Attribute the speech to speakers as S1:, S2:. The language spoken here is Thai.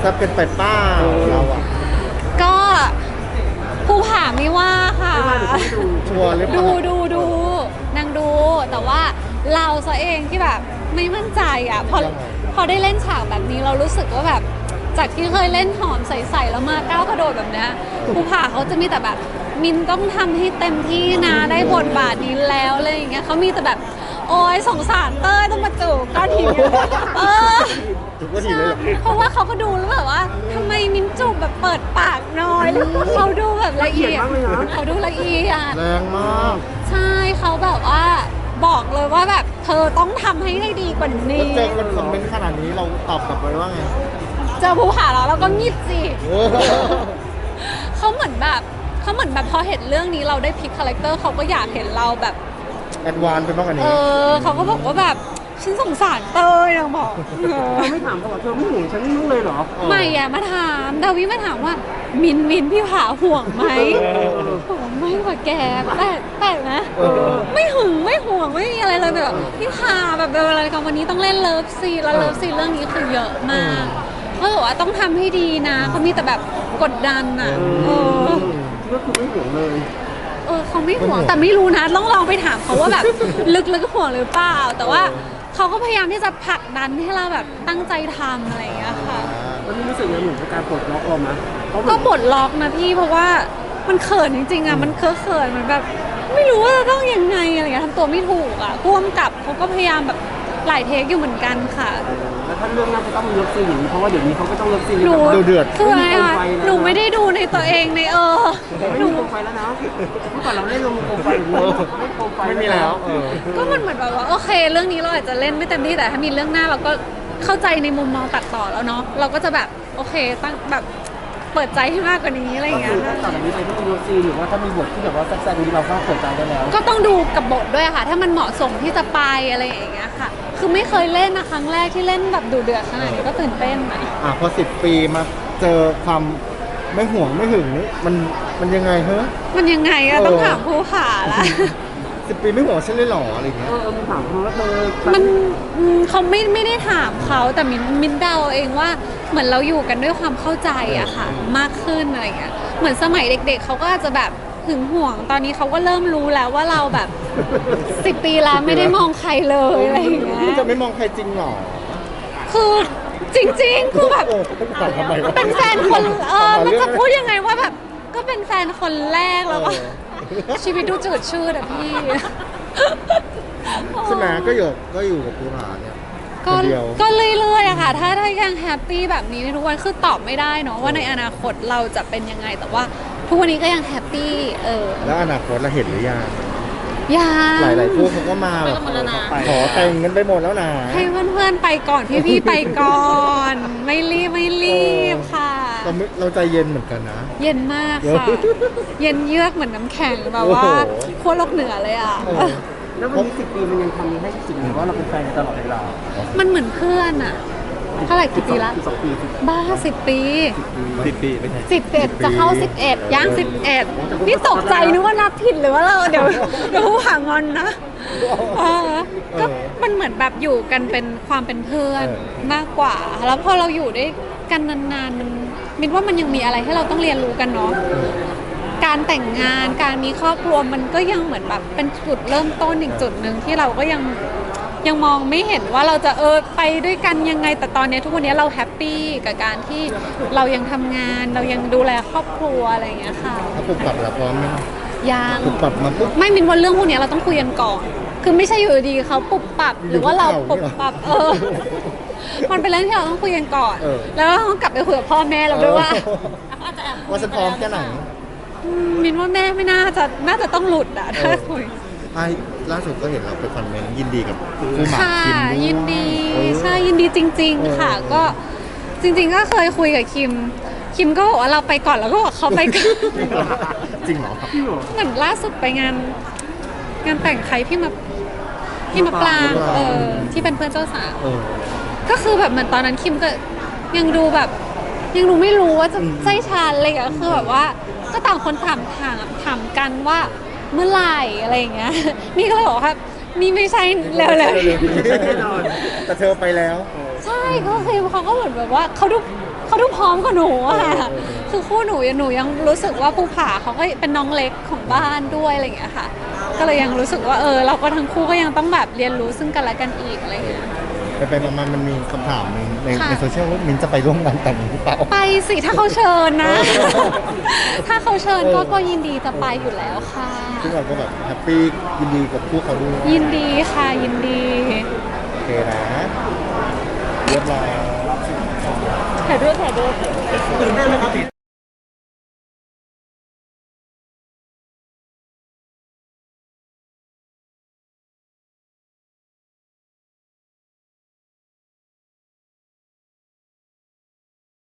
S1: แซ่บเกินไปป้าเราอะ
S2: ก็ภูผาไม่ว่าค่ะ
S3: ไม่ว่าหรือไม่ดู
S1: ชัวร์หรือเป
S2: ดู
S1: ล่า
S2: ดูดูนางดู แต่ว่าเราซะเองที่แบบไม่มั่นใจอะพอพอได้เล่นฉากแบบนี้เรารู้สึกว่าแบบ จากที่เคยเล่นหอมใสๆแล้วมาก้าวกระโดดแบบเนี้ยภูผาเขาจะมีแต่แบบ มินต้องทำให้เต็มที่นะได้บทบาทนี้แล้วอะไรอย่างเงี้ยเขามีแต่แบบ โอ้ยสงสารเต้ยต้องมาจูบก้อนหินเออ
S1: ถูกว่าทีเลยเหรอ
S2: เพราะว่าเขาก็ดูแล้วแบบว่าทำไมมินจูบแบบเปิดปากน้อยแล้วเขาดูแบบละเอียด
S3: ละเอียดมากเลยนะ
S2: เขาดูละเอียด
S1: แรงมาก
S2: ใช่เขาแบบว่าบอกเลยว่าแบบเธอต้องทำให้ได้ดีกว่า
S1: แล้ว
S2: นี้
S1: เจอคนคอมเมนต์ขนาดนี้เราตอบกลับไปว่าไง
S2: เจอภูผาแล้วเราก็งีบสิ
S1: เออ
S2: เขาเหมือนแบบเขาเหมือนแบบพอเห็นเรื่องนี้เราได้พลิกคาแรคเตอร์เขาก็อยากเห็นเราแบบ
S1: แอดวานซ์ไปมากกว่า
S2: เอ
S1: นี้
S2: อเขาก็บอกว่าแบบฉันสงสารเตยนางบอกเออ
S3: เธอไม่ถามเขาว่าเธอไม่ห่วงฉันนุ่งเลยเหรอ
S2: ไม่อะมาถามดาวิมาถามว่า มินมินพี่ผาห่วงไหม
S3: เออ
S2: ผมไม่กว่าแกแปลกแปลกนะ
S1: เออ
S2: ไม่หึงไม่ห่วงไม่มีอะไรเลยแบบพี่พาแบบเป็นอะไรกันวันนี้ต้องเล่นเลิฟซีนแล้วเลิฟซีนเรื่องนี้คือเยอะมากเขาบอกว่าต้องทำให้ดีนะเขามีแต่แบบกดดันอะเออ
S3: ก็คือไม่ห่วงเลย
S2: เออเขาไม่ห่วงแต่ไม่รู้นะต้องลองไปถามเขาว่าแบบ ลึกๆห่วงหรือเปล่า แต่ว่าเขาก็พยายามที่จะผลักดันให้เราแบบตั้งใจทำอะไรอย่างเงี้ยค่ะ
S3: แล้วนี่รู้สึกยังเหมือนเป็นการปลดล็อกเราไหมเพราะ
S2: ก็
S3: มัน
S2: ปลดล็อกนะพี่เพราะว่ามันเขินจริงๆอะมันเคอะเขินเหมือนแบบ ไม่รู้ว่าจะต้องยังไงอะไรอย่างเงี้ยทำตัวไม่ถูกอะพ่วงกับเขาก็พยายามแบบ หลายเทคอยู่เหมือนกันค่ะ
S3: แล้วถ้าเรื่องน่าจะต้องมีเลิฟซีนอย่างนี้เพราะว่าเดี๋ยวนี้เขาก็ต้องเลิฟซีน
S2: หนู
S3: กับ
S1: ดูเดือด
S2: คืออะไรคะ
S3: ไม่มีโคมไฟแล้วนะ
S2: หนูไม่ได้ดูในตัวเองในเออ
S3: ไม่
S2: หนู
S3: มีโคมไฟแล้วนะเมื่อก่อนเราเล่นลงโคมไฟหรือว่าไม่โคมไฟ
S1: ไม่มีแล้วเออ
S2: ก็มันเหมือนแบบว่าโอเค เรื่องนี้เราอาจจะเล่นไม่เต็มที่แต่ถ้ามีเรื่องหน้าเราก็เข้าใจในมุมมองตัดต่อแล้วเนาะเราก็จะแบบโอเคตั้งแบบเปิดใจให้มากกว่านี้อะไรอย่างเงี้ย
S3: คือถ้าต่อจากนี้ไปถ้ามีเลิฟซีนหรือว่าถ้ามีบทที่แบบว่าแซ่บๆนี้เราก็เปิดใจได้แล้ว
S2: ก็ต้องดูกับบทด้วยค่ะ ถ้ามันเหมาะสมที่จะไปอะไรอย่างเงี้ย ค่ะ คือไม่เคยเล่นนะครั้งแรกที่เล่นแบบดูเดือดขนาดนี้ก็ตื่นเต้นนะ
S1: อะพอสิบปีมาเจอความไม่ห่วงไม่หึงนี่มันมันยังไงเฮ้ย
S2: มันยังไงอะ
S1: เออ
S2: ต้องถามผู้ขาละ
S1: สิบปีไม่ห่วงฉันเลยเหรออะไรเงี้
S3: เอยอเออมึงถามเขาว่าเธอ
S2: มันอืมเขาไม่ไม่ได้ถามเขาแต่มินมินเดาเองว่าเหมือนเราอยู่กันด้วยความเข้าใจอะค่ะ มากขึ้นอะไรเงี้ยเหมือนสมัยเด็ก ๆเขาก็อาจจะแบบ หึงห่วง ตอนนี้เขาก็เริ่มรู้แล้วว่าเราแบบสิบปีแล้วไม่ได้มองใครเลยอะไรอย่างเงี้ย
S1: นี่จะไม่มองใครจริงเหรอ
S2: คือจริงๆ คือแบบ
S1: โอ้ถามทำไมวะ
S2: เป็นแฟนคนเออ
S1: ถา
S2: มัน
S1: เรื่
S2: จะ
S1: ง
S2: พูดยังไงว่าแบบ ก็เป็นแฟนคนแรกแล้วก็
S1: เออ
S2: ชีวิตดูจืดชืดอะพี่
S1: ใช่ไหมก็อยู่ก็อยู่กับภูผาเนี่ย
S2: ก็
S1: คนเดียว
S2: ก็เรื่อยๆอะค่ะ ถ้าถ้ายังแฮปปี้แบบนี้ในทุกวันคือตอบไม่ได้เนาะว่าในอนาคตเราจะเป็นยังไง แต่ว่า ทุกวันนี้ก็ยังแฮปปี้เออ
S1: แล้วอนาคตเราเห็นหรือยัง
S2: ยัง
S1: หลายๆคู่เขาก็มาแบบขอแต่งกันไปหมดแล้วนะ
S2: ให้เพื่อนๆไปก่อนพี่ๆไปก่อน ไม่รีบไม่รีบค่ะ
S1: เราไม่เราใจเย็นเหมือนกันนะ
S2: เย็นมากค่ะ
S1: เยอะ
S2: เย็นเยือกเหมือนน้ำแข็งแบบว่า
S1: โอ้โห
S2: ขั้วโลกเหนือเลยอะ
S1: เออ
S3: แล้ววันนี้สิบปีมันยังทำให้สิ่งหรือว่าเราเป็นแฟนกันตลอดเวลา
S2: มันเหมือนเพื่อนอะ เท่าไหร่กี่ปีละ
S3: สิบสองปีสิบ
S2: บ้าสิบปี
S1: สิบปีไม่ใช่
S2: สิบเอ็ดจะเข้าสิบเอ็ดย่างสิบเอ็ดนี่ตกใจนึกว่านับผิดหรือว่าเราเดี๋ยวเดี๋ยวผู้หางอนนะเออก็มันเหมือนแบบอยู่กันเป็นความเป็นเพื่อนมากกว่า แล้วพอเราอยู่ด้วยกันนานๆมันมินว่ามันยังมีอะไรให้เราต้องเรียนรู้กันเนาะการแต่งงานการมีครอบครัวมันก็ยังเหมือนแบบเป็นจุดเริ่มต้นอีกจุดหนึ่งที่เราก็ยัง ยังมองไม่เห็นว่าเราจะเออไปด้วยกันยังไง แต่ตอนเนี้ยทุกวันนี้เราแฮปปี้กับการที่เรายังทำงาน เรายังดูแลครอบครัวอะไรอย่างเงี้ยค่ะ
S1: ถ้าปรับปรับแล้วพร้อมไหม
S2: ยัง
S1: ปรับปรับมาปุ๊บ
S2: ไม่มินว่าเรื่องพวกเนี้ยเราต้องคุยกันก่อน คือไม่ใช่อยู่ดีๆเขาปรับปรับหรือว่าเราปรับปรับเออ มันเป็นเรื่องที่เราต้องคุยกันก่อน
S1: เออ
S2: แล้วเราต้องกลับไปคุยกับพ่อแม่เราด้วยว่า
S1: ว่าฉันพร้อมแค่ไหน
S2: มมินว่าแม่ไม่น่าจะน่าจะต้องหลุดอะถ้า
S1: เออ
S2: คุย
S1: ไอ้ล่าสุดก็เห็นเราไปคอมเมนต์ยินดีกับคู่หมาก
S2: ค่ะ
S1: คิมด้วย
S2: ยินดี
S1: เออ
S2: ใช่ยินดีจริงๆค่ะ
S1: เออ
S2: ก็จริง ๆ ก็เคยคุยกับคิม คิมก็บอกว่าเราไปก่อนแล้วก็บอกเขาไปก่อน
S1: จริงเหรอจริงเหรอ
S3: พี่หรอ
S2: เหมือนล่าสุดไปงาน งานแต่งใครพี่มาพี่มาปลาง
S1: พี่มะปราง
S2: เออที่เป็นเพื่อนเจ้าสาว
S1: เออ
S2: ก็คือแบบเหมือนตอนนั้นคิมก็ยังดูแบบ ยังดูไม่รู้ว่าจะ
S1: อืม
S2: ใช่ชาญอะไรอย่างเงี้ยคือแบบว่า ก็ต่างคนถามถามถามกันว่า เมื่อไหร่อะไรอย่างเงี้ย นี่ก็เลยบอกว่านี่ไม่ใช่เร็วๆ
S1: แน่นอนแต่เธอไปแล้ว
S2: ใช่ก็คือเขาก็เหมือนแบบว่าเขาดูเขาดูพร้อมกว่าหนูอะคือคู่หนูยังหนูยังรู้สึกว่าภูผาเขาก็เป็นน้องเล็กของบ้านด้วยอะไรอย่างเงี้ยค่ะ ก็เลยยังรู้สึกว่าเออ เราก็ทั้งคู่ก็ยังต้องแบบเรียนรู้ซึ่งกันและกันอีกอะไรอย่างเงี้ย
S1: ไปไปมาๆมันมีคำถามหนึ่งใน
S2: ค่ะ
S1: ในโซเชียลว่ามินจะไปร่วมงานแต่งหรือเปล่า
S2: ไปสิถ้าเขาเชิญนะ ถ้าเขาเชิญก็ก็ยินดีจะไปอยู่แล้วค่ะ
S1: ซึ่งเราก็แบบแฮปปี้ยินดีกับคู่เขาด้วย
S2: ยินดีค่ะยินดี
S1: โอเคนะเรียบร้อย
S2: ถ่ายด้วยถ่ายด้วย
S3: ตื่นเต้นไหมครับ